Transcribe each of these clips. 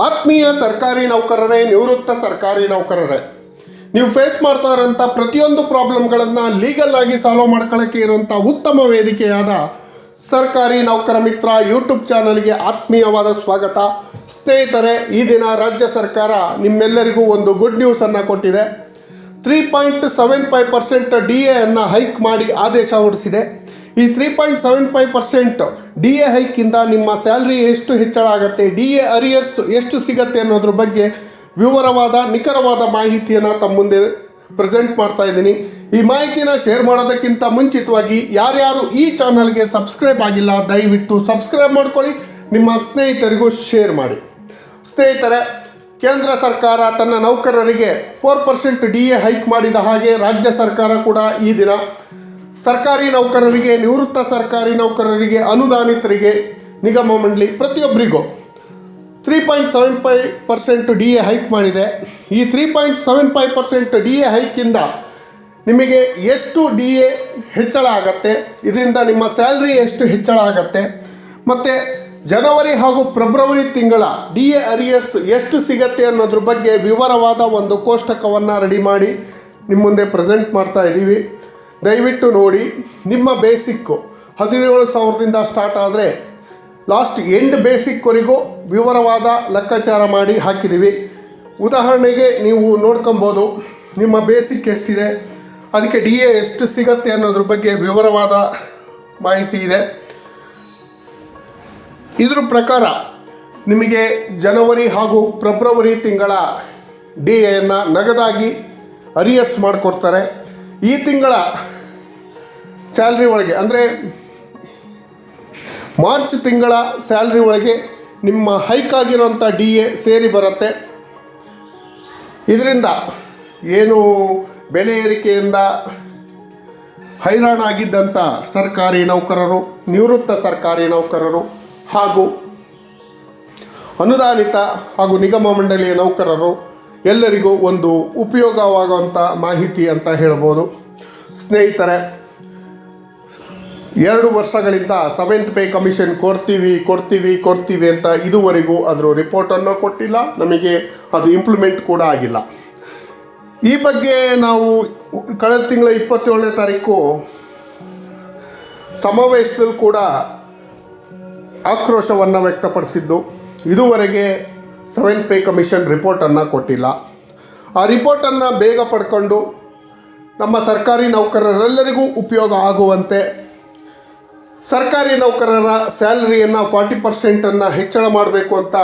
ಆತ್ಮೀಯ ಸರ್ಕಾರಿ ನೌಕರರೇ, ನಿವೃತ್ತ ಸರ್ಕಾರಿ ನೌಕರರೇ, ನೀವು ಫೇಸ್ ಮಾಡ್ತಾ ಇರೋಂಥ ಪ್ರತಿಯೊಂದು ಪ್ರಾಬ್ಲಮ್ಗಳನ್ನು ಲೀಗಲ್ ಆಗಿ ಸಾಲ್ವ್ ಮಾಡ್ಕೊಳ್ಳೋಕ್ಕೆ ಇರುವಂಥ ಉತ್ತಮ ವೇದಿಕೆಯಾದ ಸರ್ಕಾರಿ ನೌಕರ ಮಿತ್ರ ಯೂಟ್ಯೂಬ್ ಚಾನಲ್ಗೆ ಆತ್ಮೀಯವಾದ ಸ್ವಾಗತ. ಸ್ನೇಹಿತರೆ, ಈ ದಿನ ರಾಜ್ಯ ಸರ್ಕಾರ ನಿಮ್ಮೆಲ್ಲರಿಗೂ ಒಂದು ಗುಡ್ ನ್ಯೂಸನ್ನು ಕೊಟ್ಟಿದೆ. Three point seven five percent D ಎನ್ನು ಹೈಕ್ ಮಾಡಿ ಆದೇಶ ಹೊರಡಿಸಿದೆ. ಈ three point seven five percent D A ಹೈಕಿಂದ ನಿಮ್ಮ ಸ್ಯಾಲ್ರಿ ಎಷ್ಟು ಹೆಚ್ಚಳ ಆಗುತ್ತೆ? ಡಿ ಎ ಅರಿಯರ್ಸ್ ಎಷ್ಟು ಸಿಗತ್ತೆ ಅನ್ನೋದ್ರ ಬಗ್ಗೆ ವಿವರವಾದ, ನಿಖರವಾದ ಮಾಹಿತಿಯನ್ನು ತಮ್ಮ ಮುಂದೆ ಪ್ರೆಸೆಂಟ್ ಮಾಡ್ತಾ ಇದ್ದೀನಿ. ಈ ಮಾಹಿತಿನ ಶೇರ್ ಮಾಡೋದಕ್ಕಿಂತ ಮುಂಚಿತವಾಗಿ ಯಾರ್ಯಾರು ಈ ಚಾನಲ್ಗೆ ಸಬ್ಸ್ಕ್ರೈಬ್ ಆಗಿಲ್ಲ, ದಯವಿಟ್ಟು ಸಬ್ಸ್ಕ್ರೈಬ್ ಮಾಡ್ಕೊಳ್ಳಿ. ನಿಮ್ಮ ಸ್ನೇಹಿತರಿಗೂ ಶೇರ್ ಮಾಡಿ. ಸ್ನೇಹಿತರೆ, ಕೇಂದ್ರ ಸರ್ಕಾರ ತನ್ನ ನೌಕರರಿಗೆ four percent D A hike ಮಾಡಿದ ಹಾಗೆ ರಾಜ್ಯ ಸರ್ಕಾರ ಕೂಡ ಈ ದಿನ ಸರ್ಕಾರಿ ನೌಕರರಿಗೆ, ನಿವೃತ್ತ ಸರ್ಕಾರಿ ನೌಕರರಿಗೆ, ಅನುದಾನಿತರಿಗೆ, ನಿಗಮ ಮಂಡಳಿ ಪ್ರತಿಯೊಬ್ಬರಿಗೂ three point seven five percent D A hike ಮಾಡಿದೆ. ಈ three point seven five percent D A ಹೈಕಿಂದ ನಿಮಗೆ ಎಷ್ಟು ಡಿ ಎ ಹೆಚ್ಚಳ ಆಗತ್ತೆ, ಇದರಿಂದ ನಿಮ್ಮ ಸ್ಯಾಲ್ರಿ ಎಷ್ಟು ಹೆಚ್ಚಳ ಆಗತ್ತೆ, ಮತ್ತು ಜನವರಿ ಹಾಗೂ ಫೆಬ್ರವರಿ ತಿಂಗಳ ಡಿ ಎ ಅರಿಯರ್ಸ್ ಎಷ್ಟು ಸಿಗತ್ತೆ ಅನ್ನೋದ್ರ ಬಗ್ಗೆ ವಿವರವಾದ ಒಂದು ಕೋಷ್ಟಕವನ್ನು ರೆಡಿ ಮಾಡಿ ನಿಮ್ಮ ಮುಂದೆ ಪ್ರೆಸೆಂಟ್ ಮಾಡ್ತಾ ಇದ್ದೀವಿ ದಯವಿಟ್ಟು ನೋಡಿ ನಿಮ್ಮ ಬೇಸಿಕ್ಕು ಹದಿನೇಳು ಸಾವಿರದಿಂದ ಸ್ಟಾರ್ಟ್ ಆದರೆ ಲಾಸ್ಟ್ ಎಂಡ್ ಬೇಸಿಕ್ವರೆಗೂ ವಿವರವಾದ ಲೆಕ್ಕಾಚಾರ ಮಾಡಿ ಹಾಕಿದ್ದೀವಿ. ಉದಾಹರಣೆಗೆ ನೀವು ನೋಡ್ಕೊಬೋದು, ನಿಮ್ಮ ಬೇಸಿಕ್ ಎಷ್ಟಿದೆ, ಅದಕ್ಕೆ ಡಿ ಎ ಎಷ್ಟು ಸಿಗತ್ತೆ ಅನ್ನೋದ್ರ ಬಗ್ಗೆ ವಿವರವಾದ ಮಾಹಿತಿ ಇದೆ. ಇದ್ರ ಪ್ರಕಾರ ನಿಮಗೆ ಜನವರಿ ಹಾಗೂ ಫೆಬ್ರವರಿ ತಿಂಗಳ ಡಿ ಎನ್ನು ನಗದಾಗಿ ಅರಿಯಸ್ ಮಾಡಿಕೊಡ್ತಾರೆ. ಈ ತಿಂಗಳ ಸ್ಯಾಲ್ರಿ ಒಳಗೆ, ಅಂದರೆ ಮಾರ್ಚ್ ತಿಂಗಳ ಸ್ಯಾಲ್ರಿ ಒಳಗೆ ನಿಮ್ಮ ಹೈಕ್ ಆಗಿರೋಂಥ ಡಿ ಎ ಸೇರಿ ಬರುತ್ತೆ. ಇದರಿಂದ ಏನು ಬೆಲೆ ಏರಿಕೆಯಿಂದ ಹೈರಾಣಾಗಿದ್ದಂಥ ಸರ್ಕಾರಿ ನೌಕರರು, ನಿವೃತ್ತ ಸರ್ಕಾರಿ ನೌಕರರು ಹಾಗೂ ಅನುದಾನಿತ ಹಾಗೂ ನಿಗಮ ಮಂಡಳಿಯ ನೌಕರರು ಎಲ್ಲರಿಗೂ ಒಂದು ಉಪಯೋಗವಾಗುವಂಥ ಮಾಹಿತಿ ಅಂತ ಹೇಳ್ಬೋದು. ಸ್ನೇಹಿತರೆ ಎರಡು ವರ್ಷಗಳಿಂದ ಸೆವೆಂತ್ ಪೇ ಕಮಿಷನ್ ಕೊಡ್ತೀವಿ ಕೊಡ್ತೀವಿ ಕೊಡ್ತೀವಿ ಅಂತ ಇದುವರೆಗೂ ಅದರ ರಿಪೋರ್ಟನ್ನು ಕೊಟ್ಟಿಲ್ಲ. ನಮಗೆ ಅದು ಇಂಪ್ಲಿಮೆಂಟ್ ಕೂಡ ಆಗಿಲ್ಲ. ಈ ಬಗ್ಗೆ ನಾವು ಕಳೆದ ತಿಂಗಳ ಇಪ್ಪತ್ತೇಳನೇ ತಾರೀಕು ಸಮಾವೇಶದಲ್ಲಿ ಕೂಡ ಆಕ್ರೋಶವನ್ನು ವ್ಯಕ್ತಪಡಿಸಿದ್ದು. ಇದುವರೆಗೆ ಸೆವೆನ್ ಪೇ ಕಮಿಷನ್ ರಿಪೋರ್ಟನ್ನು ಕೊಟ್ಟಿಲ್ಲ. ಆ ರಿಪೋರ್ಟನ್ನು ಬೇಗ ಪಡ್ಕೊಂಡು ನಮ್ಮ ಸರ್ಕಾರಿ ನೌಕರರೆಲ್ಲರಿಗೂ ಉಪಯೋಗ ಆಗುವಂತೆ ಸರ್ಕಾರಿ ನೌಕರರ ಸ್ಯಾಲರಿಯನ್ನು ಫಾರ್ಟಿ ಪರ್ಸೆಂಟನ್ನು ಹೆಚ್ಚಳ ಮಾಡಬೇಕು ಅಂತ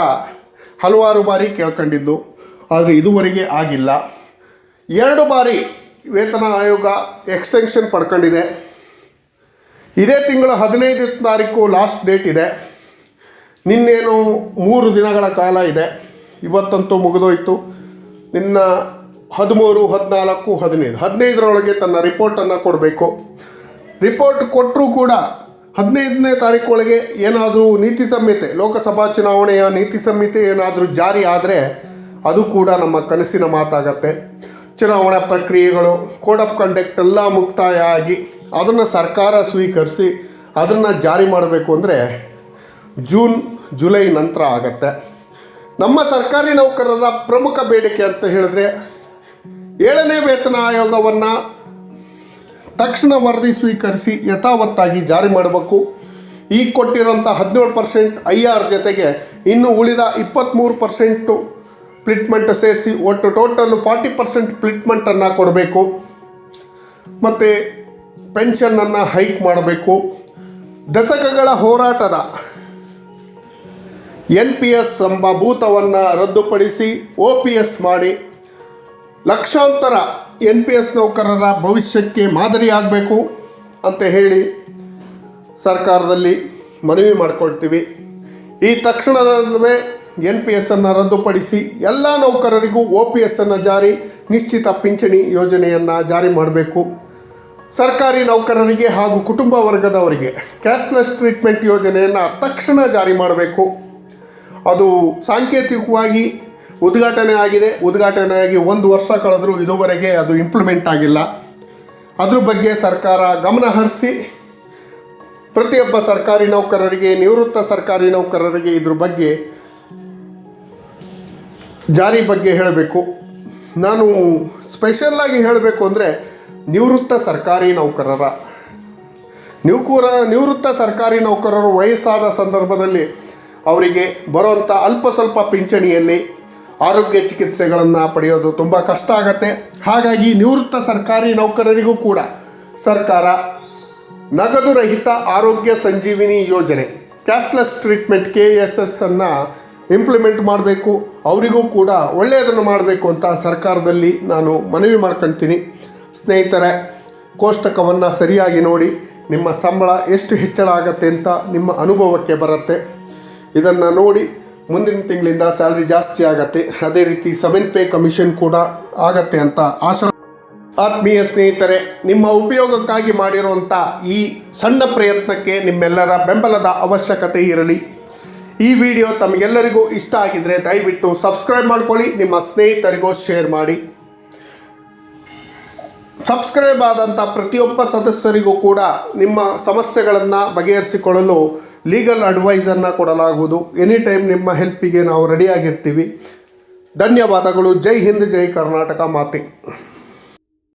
ಹಲವಾರು ಬಾರಿ ಕೇಳ್ಕೊಂಡಿದ್ದು. ಆದರೆ ಇದುವರೆಗೆ ಆಗಿಲ್ಲ. ಎರಡು ಬಾರಿ ವೇತನ ಆಯೋಗ ಎಕ್ಸ್ಟೆನ್ಷನ್ ಪಡ್ಕೊಂಡಿದೆ. ಇದೇ ತಿಂಗಳ ಹದಿನೈದು ತಾರೀಕು ಲಾಸ್ಟ್ ಡೇಟ್ ಇದೆ. ನಿನ್ನೇನು ಮೂರು ದಿನಗಳ ಕಾಲ ಇದೆ. ಇವತ್ತಂತೂ ಮುಗಿದೋಯ್ತು. ನಿನ್ನ ಹದಿಮೂರು, ಹದಿನಾಲ್ಕು, ಹದಿನೈದು. ಹದಿನೈದರೊಳಗೆ ತನ್ನ ರಿಪೋರ್ಟನ್ನು ಕೊಡಬೇಕು. ರಿಪೋರ್ಟ್ ಕೊಟ್ಟರೂ ಕೂಡ ಹದಿನೈದನೇ ತಾರೀಕು ಏನಾದರೂ ನೀತಿ ಸಂಹಿತೆ, ಲೋಕಸಭಾ ಚುನಾವಣೆಯ ನೀತಿ ಸಂಹಿತೆ ಏನಾದರೂ ಜಾರಿ ಆದರೆ ಅದು ಕೂಡ ನಮ್ಮ ಕನಸಿನ ಮಾತಾಗತ್ತೆ. ಚುನಾವಣಾ ಪ್ರಕ್ರಿಯೆಗಳು, ಕೋಡ್ ಆಫ್ ಕಂಡಕ್ಟ್ ಎಲ್ಲ ಮುಕ್ತಾಯ ಆಗಿ ಅದನ್ನು ಸರ್ಕಾರ ಸ್ವೀಕರಿಸಿ ಅದನ್ನು ಜಾರಿ ಮಾಡಬೇಕು ಅಂದರೆ ಜೂನ್, ಜುಲೈ ನಂತರ ಆಗತ್ತೆ. ನಮ್ಮ ಸರ್ಕಾರಿ ನೌಕರರ ಪ್ರಮುಖ ಬೇಡಿಕೆ ಅಂತ ಹೇಳಿದ್ರೆ ಏಳನೇ ವೇತನ ಆಯೋಗವನ್ನು ತಕ್ಷಣ ವರದಿ ಸ್ವೀಕರಿಸಿ ಯಥಾವತ್ತಾಗಿ ಜಾರಿ ಮಾಡಬೇಕು. ಈಗ ಕೊಟ್ಟಿರುವಂಥ ಹದಿನೇಳು ಪರ್ಸೆಂಟ್ ಐ ಆರ್ ಜೊತೆಗೆ ಇನ್ನು ಉಳಿದ ಇಪ್ಪತ್ತ್ಮೂರು ಪರ್ಸೆಂಟು ಪ್ಲಿಟ್ಮೆಂಟ್ ಸೇರಿಸಿ ಒಟ್ಟು ಟೋಟಲ್ ಫಾರ್ಟಿ ಪರ್ಸೆಂಟ್ ಪ್ಲಿಟ್ಮೆಂಟನ್ನು ಕೊಡಬೇಕು. ಮತ್ತು ಪೆನ್ಷನನ್ನು ಹೈಕ್ ಮಾಡಬೇಕು. ದಶಕಗಳ ಹೋರಾಟದ ಎನ್ ಪಿ ಎಸ್ ಎಂಬ ಭೂತವನ್ನು ರದ್ದುಪಡಿಸಿ ಒ ಪಿ ಎಸ್ ಮಾಡಿ ಲಕ್ಷಾಂತರ ಎನ್ ಪಿ ಎಸ್ ನೌಕರರ ಭವಿಷ್ಯಕ್ಕೆ ಮಾದರಿಯಾಗಬೇಕು ಅಂತ ಹೇಳಿ ಸರ್ಕಾರದಲ್ಲಿ ಮನವಿ ಮಾಡಿಕೊಳ್ತೀವಿ. ಈ ತಕ್ಷಣದಲ್ಲೇ ಎನ್ ಪಿ ಎಸ್ಸನ್ನು ರದ್ದುಪಡಿಸಿ ಎಲ್ಲ ನೌಕರರಿಗೂ ಒ ಪಿ ಎಸ್ಸನ್ನು ಜಾರಿ, ನಿಶ್ಚಿತ ಪಿಂಚಣಿ ಯೋಜನೆಯನ್ನು ಜಾರಿ ಮಾಡಬೇಕು. ಸರ್ಕಾರಿ ನೌಕರರಿಗೆ ಹಾಗೂ ಕುಟುಂಬ ವರ್ಗದವರಿಗೆ ಕ್ಯಾಶ್ಲೆಸ್ ಟ್ರೀಟ್ಮೆಂಟ್ ಯೋಜನೆಯನ್ನು ತಕ್ಷಣ ಜಾರಿ ಮಾಡಬೇಕು. ಅದು ಸಾಂಕೇತಿಕವಾಗಿ ಉದ್ಘಾಟನೆ ಆಗಿದೆ. ಉದ್ಘಾಟನೆ ಆಗಿ ಒಂದು ವರ್ಷ ಕಳೆದರೂ ಇದುವರೆಗೆ ಅದು ಇಂಪ್ಲಿಮೆಂಟ್ ಆಗಿಲ್ಲ. ಅದ್ರ ಬಗ್ಗೆ ಸರ್ಕಾರ ಗಮನ ಹರಿಸಿ, ಪ್ರತಿಯೊಬ್ಬ ಸರ್ಕಾರಿ ನೌಕರರಿಗೆ, ನಿವೃತ್ತ ಸರ್ಕಾರಿ ನೌಕರರಿಗೆ ಇದ್ರ ಬಗ್ಗೆ ಜಾರಿ ಬಗ್ಗೆ ಹೇಳಬೇಕು. ನಾನು ಸ್ಪೆಷಲ್ಲಾಗಿ ಹೇಳಬೇಕು ಅಂದರೆ ನಿವೃತ್ತ ಸರ್ಕಾರಿ ನೌಕರರ. ನಿವಕೂರ ನಿವೃತ್ತ ಸರ್ಕಾರಿ ನೌಕರರು ವಯಸ್ಸಾದ ಸಂದರ್ಭದಲ್ಲಿ ಅವರಿಗೆ ಬರುವಂಥ ಅಲ್ಪ ಸ್ವಲ್ಪ ಪಿಂಚಣಿಯಲ್ಲಿ ಆರೋಗ್ಯ ಚಿಕಿತ್ಸೆಗಳನ್ನು ಪಡೆಯೋದು ತುಂಬ ಕಷ್ಟ ಆಗತ್ತೆ. ಹಾಗಾಗಿ ನಿವೃತ್ತ ಸರ್ಕಾರಿ ನೌಕರರಿಗೂ ಕೂಡ ಸರ್ಕಾರ ನಗದು ರಹಿತ ಆರೋಗ್ಯ ಸಂಜೀವಿನಿ ಯೋಜನೆ, cashless treatment K S S ಅನ್ನು ಇಂಪ್ಲಿಮೆಂಟ್ ಮಾಡಬೇಕು. ಅವರಿಗೂ ಕೂಡ ಒಳ್ಳೆಯದನ್ನು ಮಾಡಬೇಕು ಅಂತ ಸರ್ಕಾರದಲ್ಲಿ ನಾನು ಮನವಿ ಮಾಡ್ಕೊಳ್ತೀನಿ ಸ್ನೇಹಿತರೆ, ಕೋಷ್ಟಕವನ್ನು ಸರಿಯಾಗಿ ನೋಡಿ, ನಿಮ್ಮ ಸಂಬಳ ಎಷ್ಟು ಹೆಚ್ಚಳ ಆಗತ್ತೆ ಅಂತ ನಿಮ್ಮ ಅನುಭವಕ್ಕೆ ಬರುತ್ತೆ. ಇದನ್ನು ನೋಡಿ ಮುಂದಿನ ತಿಂಗಳಿಂದ ಸ್ಯಾಲ್ರಿ ಜಾಸ್ತಿ ಆಗತ್ತೆ. ಅದೇ ರೀತಿ ಸೆವೆನ್ ಪೇ ಕಮಿಷನ್ ಕೂಡ ಆಗತ್ತೆ ಅಂತ ಆಶಾ ಆತ್ಮೀಯ ಸ್ನೇಹಿತರೆ, ನಿಮ್ಮ ಉಪಯೋಗಕ್ಕಾಗಿ ಮಾಡಿರುವಂಥ ಈ ಸಣ್ಣ ಪ್ರಯತ್ನಕ್ಕೆ ನಿಮ್ಮೆಲ್ಲರ ಬೆಂಬಲದ ಅವಶ್ಯಕತೆ ಇರಲಿ. ಈ ವಿಡಿಯೋ ತಮಗೆಲ್ಲರಿಗೂ ಇಷ್ಟ ಆಗಿದ್ರೆ ದಯವಿಟ್ಟು ಸಬ್ಸ್ಕ್ರೈಬ್ ಮಾಡ್ಕೊಳ್ಳಿ, ನಿಮ್ಮ ಸ್ನೇಹಿತರಿಗೂ ಶೇರ್ ಮಾಡಿ. ಸಬ್ಸ್ಕ್ರೈಬ್ ಆದಂಥ ಪ್ರತಿಯೊಬ್ಬ ಸದಸ್ಯರಿಗೂ ಕೂಡ ನಿಮ್ಮ ಸಮಸ್ಯೆಗಳನ್ನು ಬಗೆಹರಿಸಿಕೊಳ್ಳಲು ಲೀಗಲ್ ಅಡ್ವೈಸನ್ನು ಕೊಡಲಾಗುವುದು. ಎನಿ ಟೈಮ್ ನಿಮ್ಮ ಹೆಲ್ಪಿಗೆ ನಾವು ರೆಡಿಯಾಗಿರ್ತೀವಿ ಧನ್ಯವಾದಗಳು. ಜೈ ಹಿಂದ್, ಜೈ ಕರ್ನಾಟಕ ಮಾತೆ.